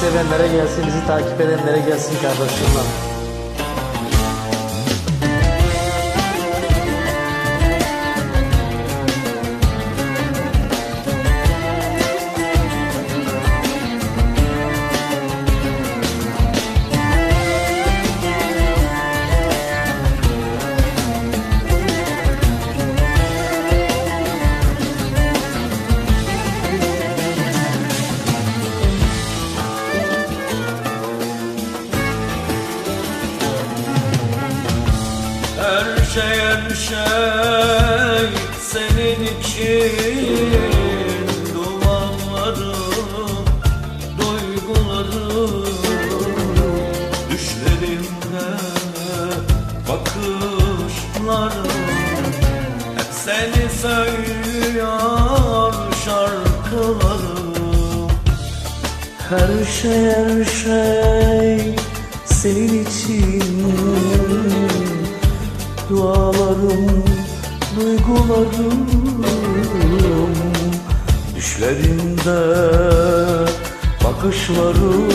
sevenlere gelsin, bizi takip edenlere gelsin kardeşimler. Her şey senin için. Dualarım, duygularım Düşlerimde bakışlarım. Hep seni söylüyor şarkılarım. Her şey her şey senin için Dualarım, duygularım. Düşlerimde bakışlarım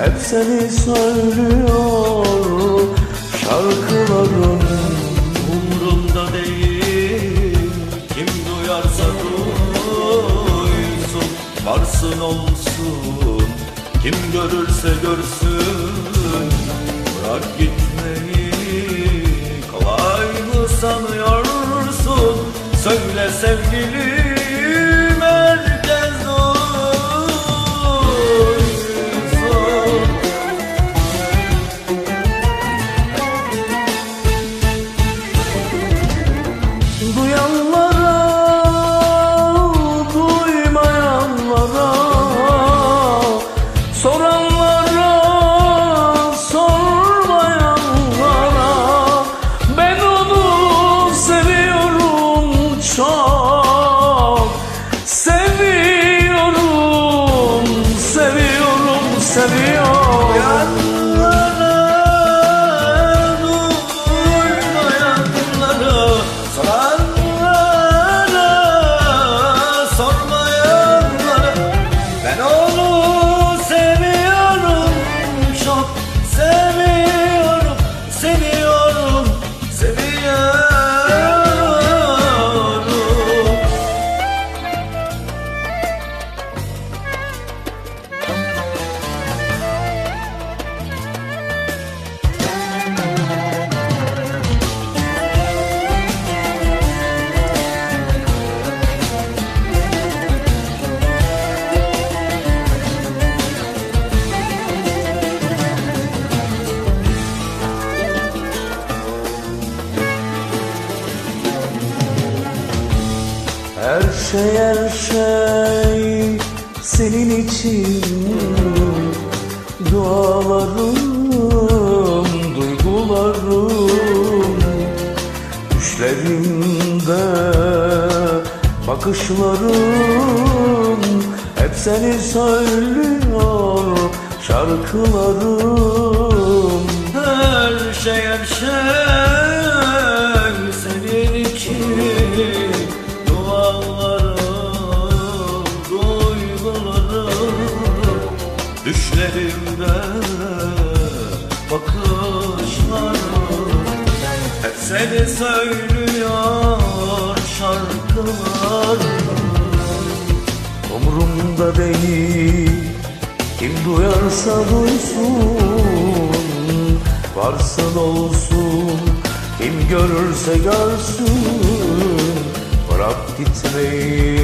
Hep seni söylüyor şarkılarım. Umurumda değil Kim duyarsa duysun. Varsın olsun Kim görürse görsün. Bırak gitmeyi sanıyorsun Söyle sevgilim Her şey her şey senin için. Dualarım, duygularım Düşlerimde bakışlarım Hep seni söylüyor şarkılarım. Her şey her şey Düşlerimde bakışlarım Hep seni söylüyor şarkılarım Umrumda değil Kim duyarsa duysun. Varsın olsun Kim görürse görsün. Bırak gitmeyi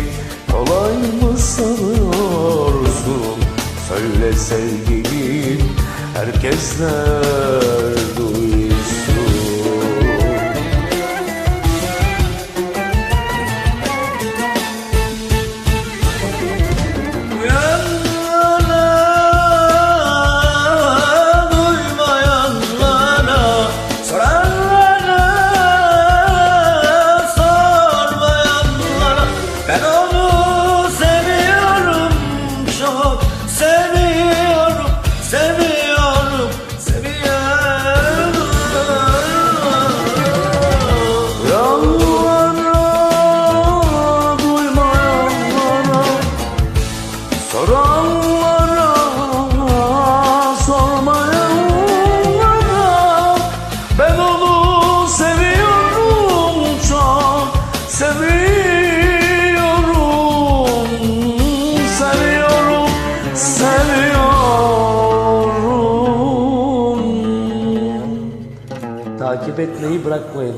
Kolay mı Söyle sevgilim Herkesler duysun. Duyanlara, duymayanlara, soranlara, sormayanlara. Ben onu seviyorum, çok seviyorum Takip etmeyi bırakmayın.